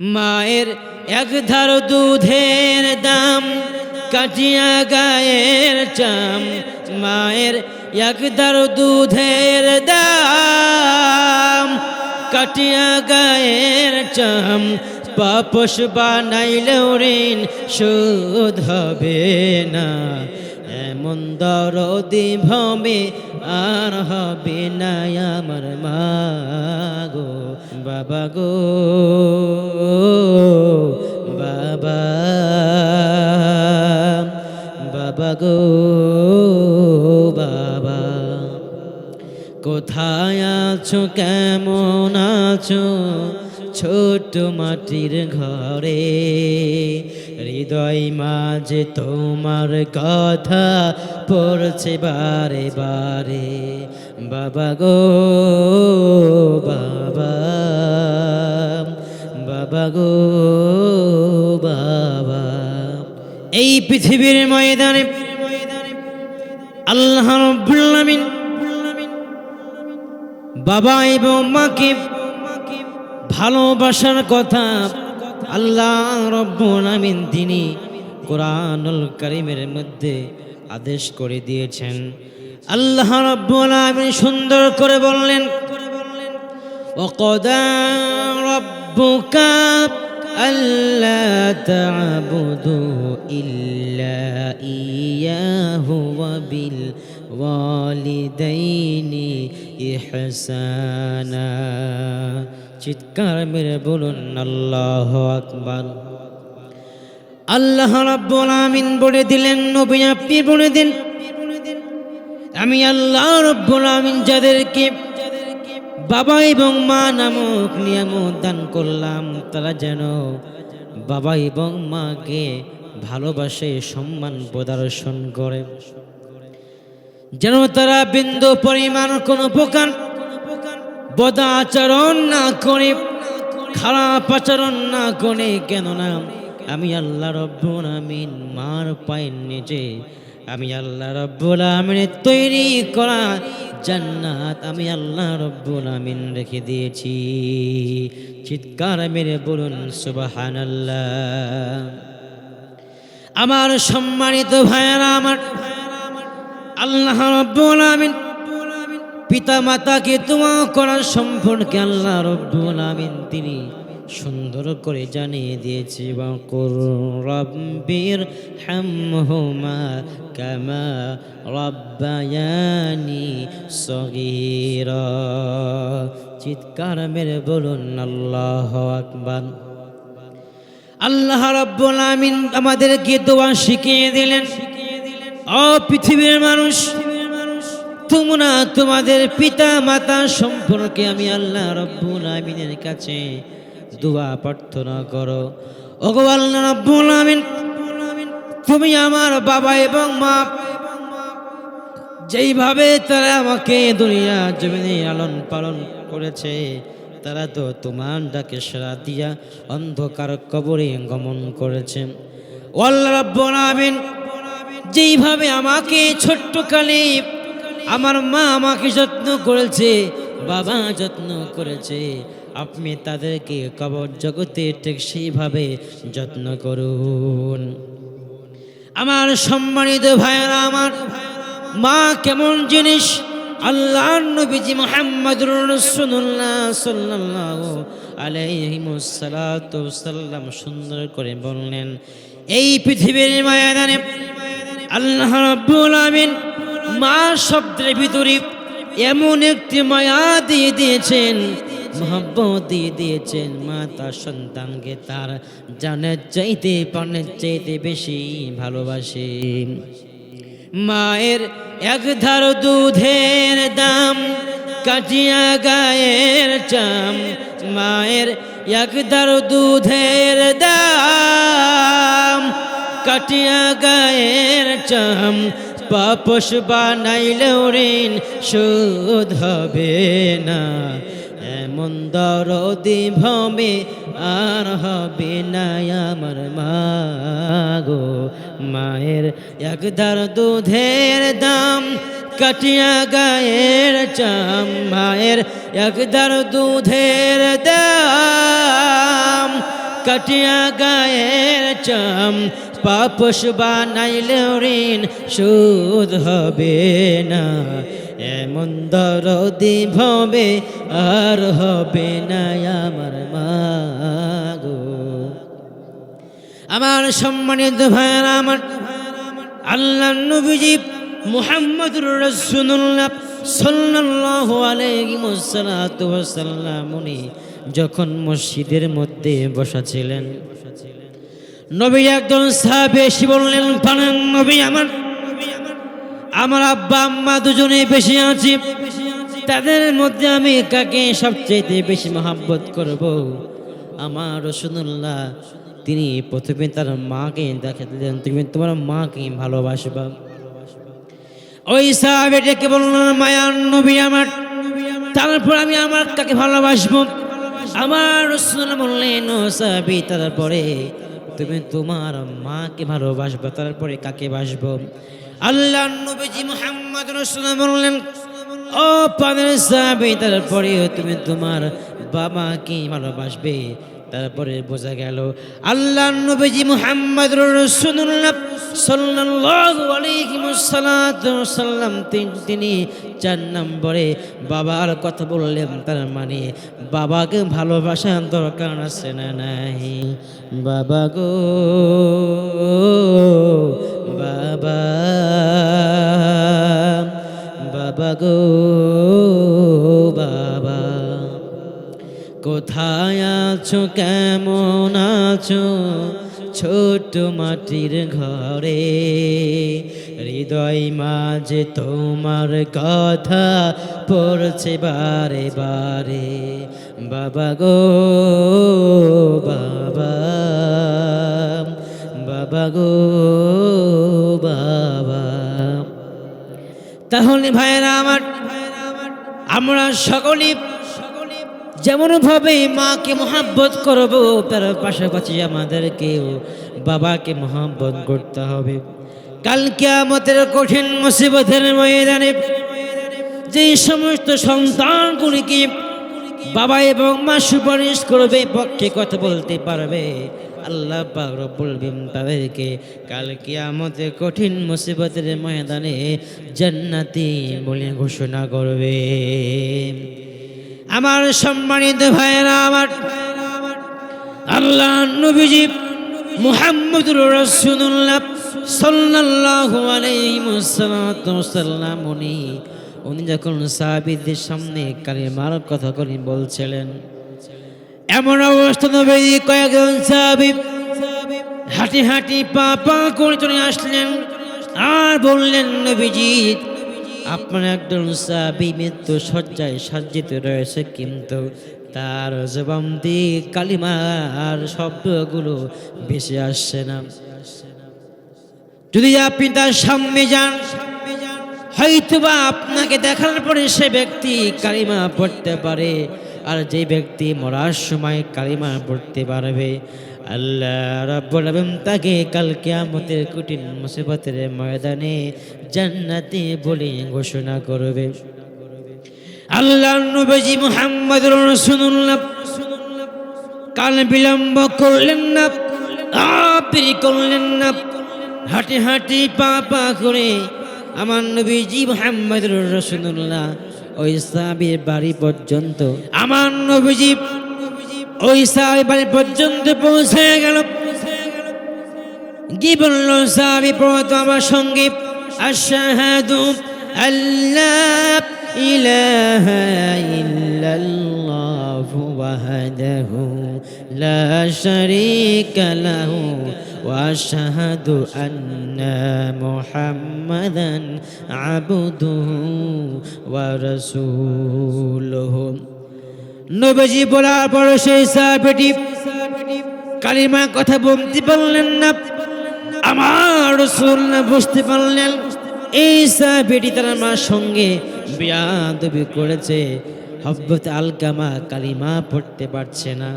মায়ের এক ধার দুধের দাম কাটিয়া গায়ের চাম। মায়ের এক ধার দুধের দাম, কাটিয়া গায়ের চাম। পাপস বানাইলেও ঋণ শোধ হবে না। এমন দরদি ভবে আর হবে না আমার মা গো, বাবা গো, বাবা বাবা গো, বাবা। কোথায় আছো, কেমন আছো? ছোট মাটির ঘরে হৃদয় মাঝে তোমার কথা পড়ছে বারে বারে। বাবা গো, বাবা বাবা গো, বাবা। এই পৃথিবীর ময়দানে আল্লাহ রব্বুল বাবা এবং মাকে ভালোবাসার কথা আল্লাহ রব্বুল আমিন তিনি কোরআনুল কারিমের মধ্যে আদেশ করে দিয়েছেন আল্লাহ রব্বুল আমিন সুন্দর করে বললেন وقضى ربك ألا تعبدوا إلا إياه وبالوالدين إحسانا চিৎকার মেরে বলুন, আল্লাহ আকবার। আল্লাহ রাব্বুল আমিন বলে দিলেন, নবী আপনি বলে দিন। আমি আল্লাহ রব্বুল আমিন যাদেরকে বাবা এবং মা নামক নিয়ামত দান করলাম, তারা যেন বাবা এবং মাকে ভালোবাসে, সম্মান প্রদর্শন করে। যেন তারা বিন্দু পরিমাণ কোনো প্রকার বদা আচরণ না করে, খারাপ আচরণ না করে, কেননা আমি আল্লাহ রব্বুল আমিন, মার পায়ের নিচে। আমি আল্লাহ রব্বুল আমিনের তৈরি করা জান্নাত আমি আল্লাহ রব্বুল আমিন রেখে দিয়েছি। চিৎকার মেরে বলুন, সুবহানাল্লাহ। আমার সম্মানিত ভাইয়ারা, আমার আল্লাহ রব্বুল আমিন পিতা মাতাকে তোমা করার সম্পর্কে আল্লাহ রব্বুল আমিন তিনি সুন্দর করে জানিয়ে দিয়েছে, বাকুর রব্বির হামহুমা কামা রব্বায়ানি সগীরা। চিৎকার মেরে বলুন, আল্লাহ আকবার। আল্লাহ রব্বুল আমিন আমাদেরকে দোয়া শিখিয়ে দিলেন। শিখিয়ে দিলেন ও পৃথিবীর মানুষ তোমরা তোমাদের পিতা মাতা সম্পর্কে আমি আল্লাহ রব্বুল আমিনের কাছে দোয়া প্রার্থনা করো। ওগো আল্লাহ রব্বুল আমিন, তুমি আমার বাবা এবং মা, যেইভাবে তারা আমাকে দুনিয়া জমিনে লালন পালন করেছে, তারা তো তোমার ডাকে সারা দিয়া অন্ধকার কবরে গমন করেছে। আল্লাহ রব্বুল আমিন, যেইভাবে আমাকে ছোট্টকালে আমার মা আমাকে যত্ন করেছে, বাবা যত্ন করেছে। আপনি তাদেরকে কবর জগতে ঠিক সেইভাবে যত্ন করুন। আমার সম্মানিত ভাইয়েরা, আমার মা কেমন জিনিস? আল্লাহ নবীজি মোহাম্মদুর রাসূলুল্লাহ সাল্লাল্লাহু আলাইহি সাল্লাম সুন্দর করে বললেন, এই পৃথিবীর ময়দানে আল্লাহ রাব্বুল আমিন মা শব্দের ভিতরে এমন একটি মায়া দিয়ে দিয়েছেন, মহব্বত দিয়ে দিয়েছেন মা তার সন্তানকে তার জানের চাইতে পানের চাইতে বেশি ভালোবাসে। মায়ের এক ধার দুধের দাম, কাটিয়া গায়ের চাম। মায়ের এক ধার দুধের দাম, কাটিয়া গায়ের চাম। পাপস বানাইলেও ঋণ শোধ হবে না। এমন দরদি ভবে আর হবে না আমার মা গো। মায়ের একদার দুধের দাম, কাটিয়া গায়ের চাম। মায়ের একদার দুধের দাম, কাটিয়া গায়ের চাম। পাপস বানাইলে ঋণ সুদ হবে না। এমন দরদি ভবে আর হবে না আমার মাগো আমার সম্মানিত ভাইয়ের, আমার আল্লাহ নবীজি মুহাম্মদুর রাসূলুল্লাহ সাল্লাল্লাহু আলাইহি ওয়াসাল্লাম, উনি যখন মসজিদের মধ্যে বসা ছিলেন নবী একজন সাহাবে এসে বললেন, পানান নবী আমার। আমার আব্বা, আম্মা দুজনে বেশি আছি। তাদের মধ্যে আমি কাকে সবচেয়ে বেশি মহাব্বত করব? আমার রসুল্লাহ তিনি প্রথমে তার মাকে দেখা দিলেন। তুমি তোমার মাকে ভালোবাসবা। ওই সাহাবেটাকে বলল মায়ার নবী আমার। তারপর আমি আমার কাকে ভালোবাসবো? আমার রসুল বললেন, ও সাহাবি, তারপরে তুমি তোমার মাকে ভালোবাসবা তারপরে কাকে বাসবো? আল্লাহ নবীজি মোহাম্মদ বললেন, ও পানের সাহাবি তারপরে তুমি তোমার বাবাকে ভালোবাসবে। তারপরে বোঝা গেল আল্লাহ নবীজি মুহাম্মদ ওয়াসাল্লাম তিনি চার নম্বরে বাবার কথা বললেন, তার মানে বাবাকে ভালোবাসার দরকার আছে না নাই? বাবা গো, বাবা বাবা গো, বাবা কোথায় আছো? কেমন আছো? ছোট মাটির ঘরে। হৃদয় মাঝে তোমার কথা পড়ছে বারে বারে। বাবা গো, বাবা। বাবা গো, বাবা। তাহলে ভাইয়েরা আমার, আমরা সকলে যেমন ভাবে মাকে মহাব্বত করব, তার পাশাপাশি আমাদেরকেও বাবাকে মহাব্বত করতে হবে। কালকে আমাদের কঠিন মুসিবতের ময়দানে যে সমস্ত সন্তানগুলিকে বাবা এবং মা সুপারিশ করবে, পক্ষে কথা বলতে পারবে, আল্লাহ বিম তাদেরকে কালকে আমাদের কঠিন মুসিবতের ময়দানে জান্নাতি বলে ঘোষণা করবে। আমার সম্মানিত ভাইয়েরা, আমার আল্লাহ নবীজি মুহাম্মদুর রাসূলুল্লাহ সাল্লাল্লাহু আলাইহি ওয়াসাল্লাম, উনি উনি যখন সাহাবীদের সামনে কালিমার কথা করে বলছিলেন, এমন অবস্থা নবী, কয়েকজন সাহাবী হাঁটি হাঁটি পা পা করে চলে আসলেন আর বললেন, নবীজি আপনার একজন সাহাবী মৃত্যু সজ্জায় সাজ্জিত রয়েছে, কিন্তু তার জবান্তি কালিমার শব্দগুলো বেশি আসছে না। যদি আপনি তার সামনে যান, হয়তোবা আপনাকে দেখার পরে সে ব্যক্তি কালিমা পড়তে পারে, আর যে ব্যক্তি মরার সময় কালিমা পড়তে পারবে। আল্লাহ রাব্বুল তাকে কাল কিয়ামতের কঠিন মুসিবতের ময়দানে জান্নাতে বলে ঘোষণা করবে। আল্লাহ নবী মুহাম্মদ রাসূলুল্লাহ, কাল বিলম্ব করলেন না আপনি করলেন না, হাঁটি হাঁটি পা পা করে আমার নবীজি মোহাম্মদ রসুল্লাহ ওই সাহাবির বাড়ি পর্যন্ত, আমার নবীজি ওই সাহাবি বাড়ি পর্যন্ত পৌঁছে গেল কি বলল সাহাবি পড়তো আমার সঙ্গে আশাহাদু আল্লাহ ইলাহা ইল্লাল্লাহ ওয়াহদাহু লা শারীকা লাহু واشهد ان محمدا عبده ورسوله নবজি বলার পর সেই সাহাবেটি কালিমা কথা বলতে পারলেন না। আমার রসুল না বুঝতে পারলেন। এই সাহাবেটি তার মার সঙ্গে বিয়াদবি করেছে। হব্বত আলকামা কালিমা পড়তে পারছে না।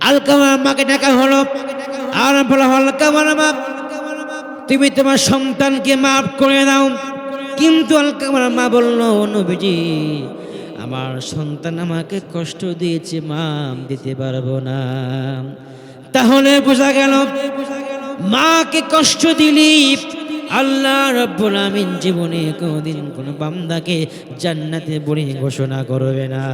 আলকামা মাকে ডাকা হলো। আর বলা হলো কামার মা, তুমি তোমার সন্তানকে মাফ করে দাও। কিন্তু আলকামার মা বলল নবীজি আমার সন্তান আমাকে কষ্ট দিয়েছে, মাম দিতে পারব না। তাহলে বোঝা গেল, মাকে কষ্ট দিলি, আল্লাহ রব্বুল আমিন জীবনে কোনোদিন কোনো বান্দাকে জান্নাতে বলে ঘোষণা করবে না।